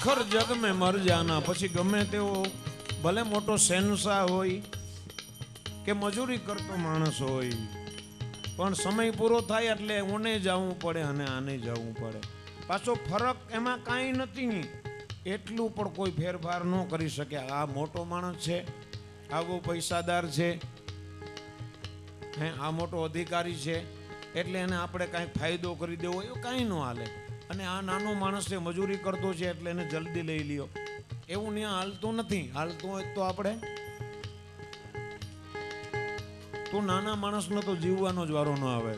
જગ મેં મર જાના પછી ગમે તેવો ભલે મોટો શહેનશાહ હોય કે મજૂરી કરતો માણસ હોય, પણ સમય પૂરો થાય એટલે ઓને જવું પડે અને આને જવું પડે. પાછો ફરક એમાં કાંઈ નથી. એટલું પણ કોઈ ફેરફાર ન કરી શકે. આ મોટો માણસ છે, આવો પૈસાદાર છે, હે, આ મોટો અધિકારી છે, એટલે એને આપણે કાંઈ ફાયદો કરી દેવો, એવું કાંઈ ન હાલે. અને આ નાનો માણસ છે મજૂરી કરતો છે એટલે એને જલ્દી લઈ લ્યો. એવું ત્યાં હાલતું નથી. હાલતું હોય તો આપણે તો નાના માણસનો તો જીવવાનો જ વારો ન આવે.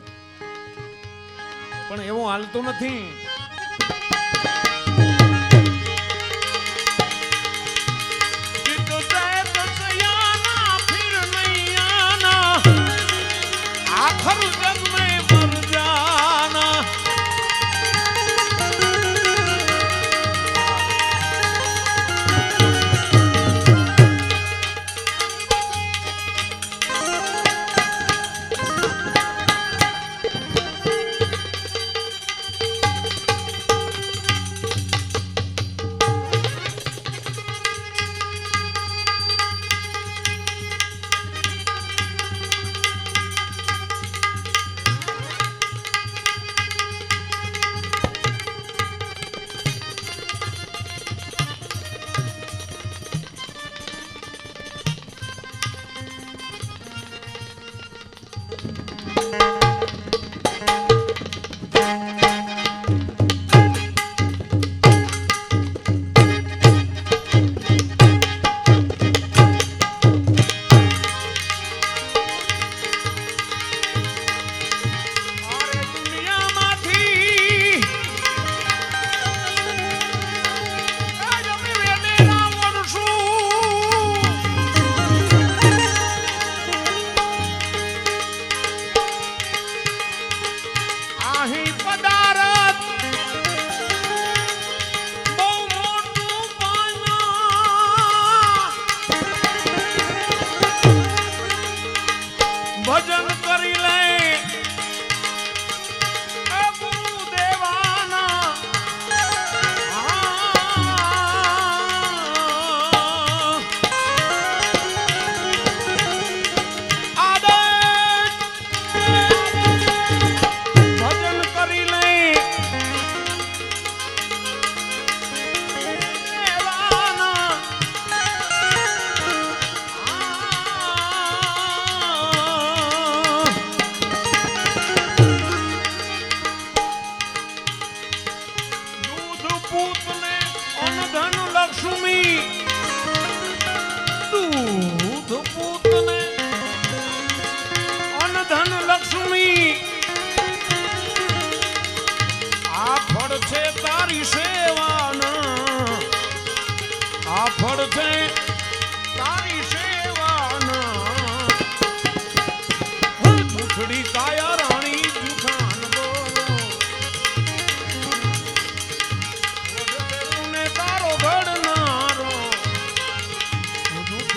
પણ એવું હાલતું નથી. જીત જાય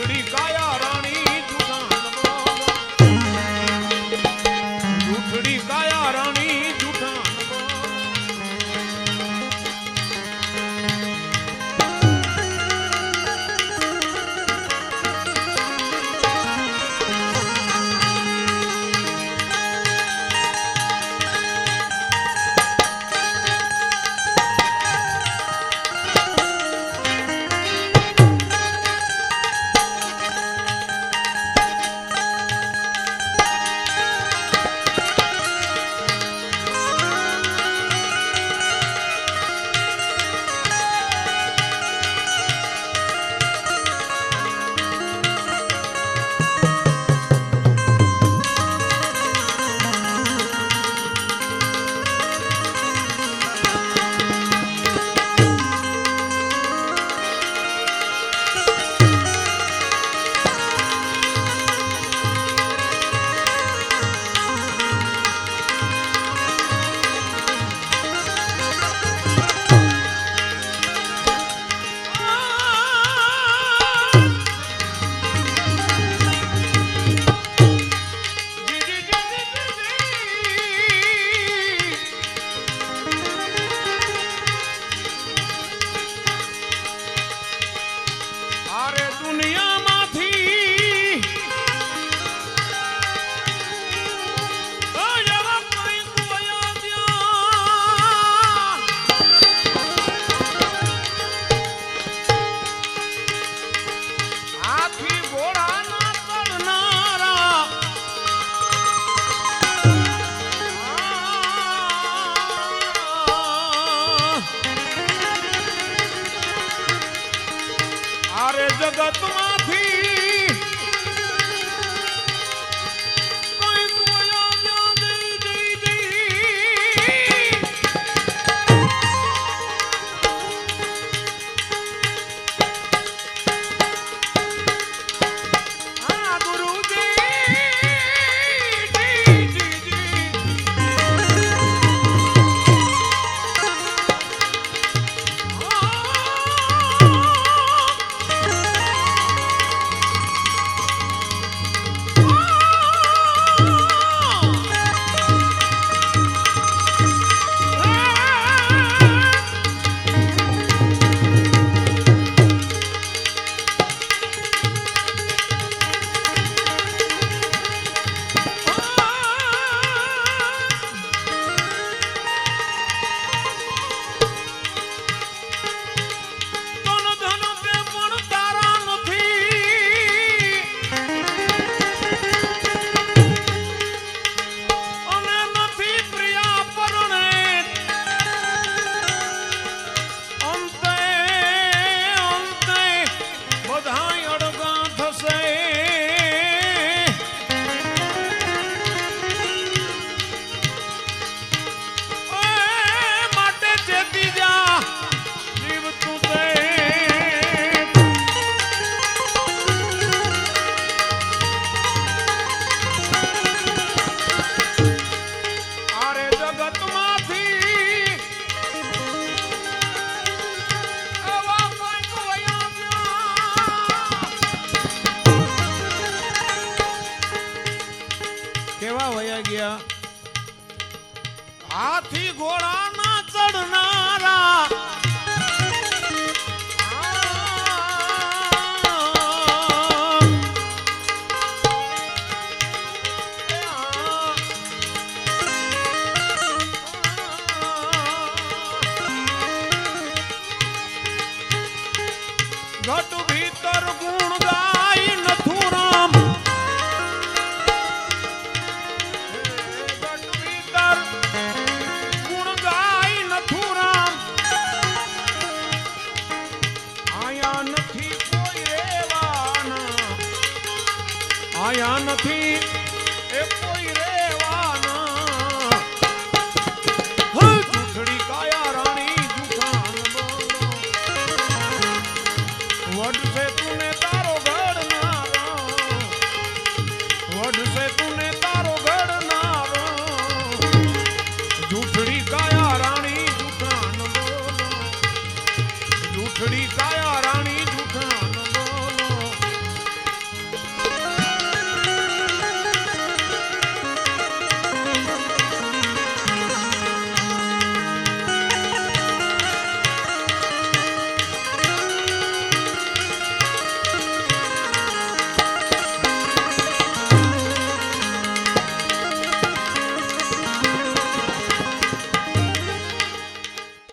காயாரா આયા નથી.